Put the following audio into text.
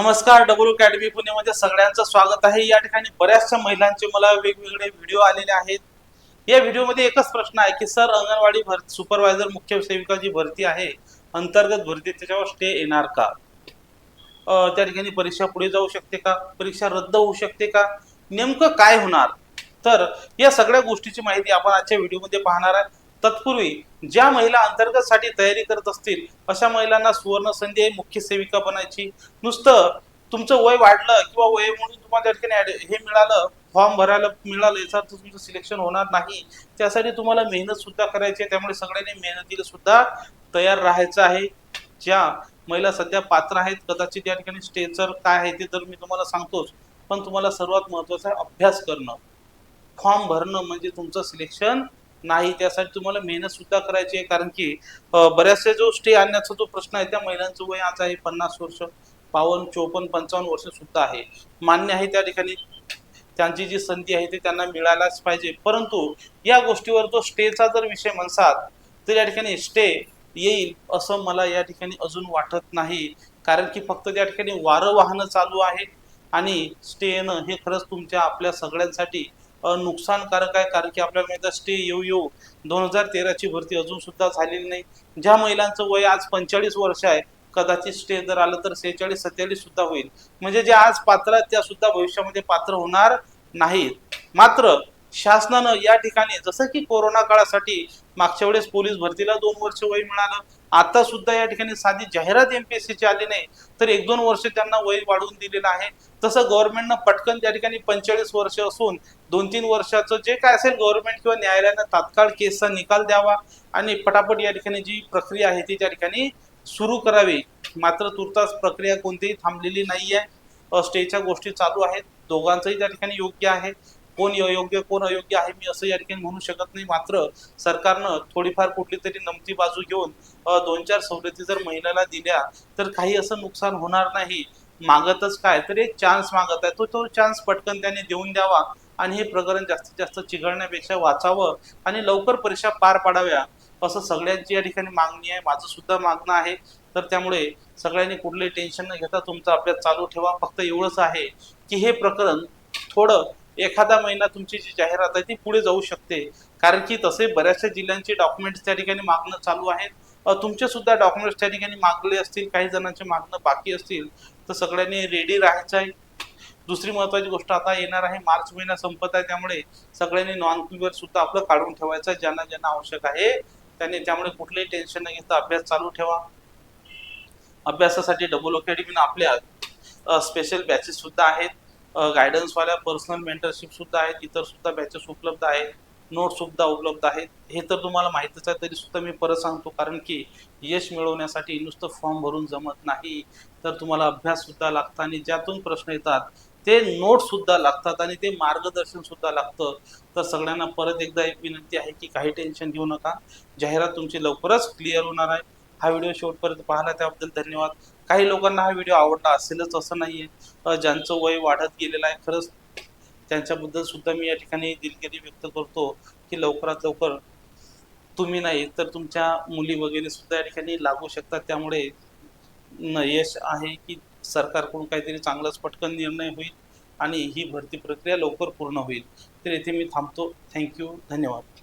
नमस्कार W academy पुणेमध्ये सगळ्यांचं स्वागत आहे. या ठिकाणी बऱ्याचशा महिलांचे मला वेगवेगळे व्हिडिओ आलेले आहेत. या व्हिडिओमध्ये एकच प्रश्न आहे की सर अंगणवाडी भर सुपरवायझर मुख्य सेविका जी भरती आहे. अंतर्गत भरती त्याच्यावर स्टे येणार का? त्या ठिकाणी परीक्षा पुढे जाऊ शकते का? परीक्षा रद्द होऊ शकते का? नेमकं काय होणार? तर या सगळ्या गोष्टीची माहिती आपण आजच्या व्हिडिओमध्ये पाहणार आहे. तत्पूर्वी ज्या महिला अंतर्गत साठी तयारी करत असतील अशा महिलांना सुवर्ण संधी आहे मुख्य सेविका बनायची. नुसतं तुमचं वय वाढलं किंवा वय म्हणून तुम्हाला त्या ठिकाणी हे मिळालं फॉर्म भरायला मिळालं याचा अर्थ तुमचं सिलेक्शन होणार नाही. त्यासाठी तुम्हाला मेहनत सुद्धा करायची आहे त्यामुळे सगळ्यांनी मेहनतीला सुद्धा तयार राहायचं आहे. ज्या महिला सध्या पात्र आहेत कदाचित या ठिकाणी स्टेचर काय आहे ते तर मी तुम्हाला सांगतोच पण तुम्हाला सर्वात महत्वाचं आहे अभ्यास करणं. फॉर्म भरणं म्हणजे तुमचं सिलेक्शन नाही त्यासाठी तुम्हाला मेहनत सुद्धा करायची आहे. कारण की बऱ्याचशा जो स्टे आणण्याचा जो प्रश्न आहे त्या महिलांचं वय आज आहे पन्नास वर्ष बावन्न चोपन्न पंचावन्न वर्ष सुद्धा आहे. मान्य आहे त्या ठिकाणी त्यांची जी संधी आहे ती त्यांना मिळायलाच पाहिजे. परंतु या गोष्टीवर जो स्टेचा जर विषय म्हणसाल तर या ठिकाणी स्टे येईल असं मला या ठिकाणी अजून वाटत नाही. कारण की फक्त त्या ठिकाणी वारं वाहनं चालू आहे आणि स्टे येणं हे खरंच तुमच्या आपल्या सगळ्यांसाठी नुकसानकारक आहे कारण की आपल्याला माहिती स्टे येऊ येऊ दोन हजार तेराची भरती अजून सुद्धा झालेली नाही. ज्या महिलांचं वय आज पंचेचाळीस वर्ष आहे कदाचित स्टे जर आलं तर सेहेचाळीस सत्तेचाळीस सुद्धा होईल. म्हणजे जे आज पात्र आहेत त्या सुद्धा भविष्यामध्ये पात्र होणार नाहीत. मात्र शासनानं या ठिकाणी जसं की कोरोना काळासाठी मागच्या वेळेस पोलीस भरतीला दोन वर्ष वय मिळालं आता सुद्धा या ठिकाणी साधी जाहिरात एमपीएससीची आली नाही. तर एक दोन वर्ष त्यांना वय वाढवून दिलेलं आहे. तसं गव्हर्नमेंटनं पटकन त्या ठिकाणी पंचेचाळीस वर्ष असून दोन तीन वर्षाचं जे काय असेल गव्हर्नमेंट किंवा न्यायालयानं तात्काळ केसचा निकाल द्यावा आणि पटापट या ठिकाणी जी प्रक्रिया आहे ती त्या ठिकाणी सुरू करावी. मात्र तुर्तास प्रक्रिया कोणतीही थांबलेली नाही आहे स्टेच्या गोष्टी चालू आहेत. दोघांचंही त्या ठिकाणी योग्य आहे. कोण योग्य कोण अयोग्य आहे मी असं या ठिकाणी म्हणू शकत नाही. मात्र सरकारनं थोडीफार कुठली तरी नमती बाजू घेऊन दोन चार सवलती जर महिलाला दिल्या तर काही असं नुकसान होणार नाही. मागतच काय? तर एक चान्स मागत आहे. तो तो चान्स पटकन त्याने देऊन द्यावा आणि हे प्रकरण जास्तीत जास्त चिघळण्यापेक्षा वाचावं आणि लवकर परीक्षा पार पाडाव्या असं सगळ्यांची या ठिकाणी मागणी आहे. माझं सुद्धा मागणं आहे. तर त्यामुळे सगळ्यांनी कुठले टेन्शन न घेता तुमचा अभ्यास चालू ठेवा. फक्त एवढंच आहे की हे प्रकरण थोडं एखादा महिना तुमची जी जाहिरात आहे ती पुढे जाऊ शकते. कारण की तसे बऱ्याचशा जिल्ह्यांचे डॉक्युमेंट्स त्या ठिकाणी मागणं चालू आहेत. तुमचे सुद्धा डॉक्युमेंट्स त्या ठिकाणी मागले असतील काही जणांचे मागणं बाकी असतील तर सगळ्यांनी रेडी राहायचं आहे. दुसरी महत्वाची गोष्ट आता येणार आहे मार्च महिना संपत आहे त्यामुळे सगळ्यांनी नॉन क्लिअर सुद्धा आपलं काढून ठेवायचं आहे ज्यांना ज्यांना आवश्यक आहे त्यांनी त्यामुळे कुठलेही टेन्शन न घेता अभ्यास चालू ठेवा. अभ्यासासाठी डबल अकॅडमीनं आपल्या स्पेशल बॅचेस सुद्धा आहेत. गायडन्सवाल्या पर्सनल मेंटरशिप सुद्धा आहेत इतर सुद्धा बॅचेस उपलब्ध आहेत नोट सुद्धा उपलब्ध आहेत. हे तर तुम्हाला माहितीच आहे तरी सुद्धा मी परत सांगतो कारण की यश मिळवण्यासाठी नुसतं फॉर्म भरून जमत नाही. तर तुम्हाला अभ्यास सुद्धा लागतं आणि ज्यातून प्रश्न येतात ते नोट सुद्धा लागतात आणि ते मार्गदर्शन सुद्धा लागतं. तर सगळ्यांना परत एकदा एक विनंती आहे की काही टेन्शन घेऊ नका. जाहिरात तुमची लवकरच क्लिअर होणार आहे. हा व्हिडिओ शेवटपर्यंत पाहिला त्याबद्दल धन्यवाद. काही लोकांना हा व्हिडिओ आवडला असेलच असं नाही आहे ज्यांचं वय वाढत गेलेलं आहे खरंच त्यांच्याबद्दल सुद्धा मी या ठिकाणी दिलगिरी व्यक्त करतो की लवकरात लवकर तुम्ही नाही तर तुमच्या मुली वगैरे सुद्धा या ठिकाणी लागू शकतात. त्यामुळे न यश आहे की सरकारकडून काहीतरी चांगलाच पटकन निर्णय होईल आणि ही भरती प्रक्रिया लवकर पूर्ण होईल. तर येथे मी थांबतो. थँक्यू. धन्यवाद.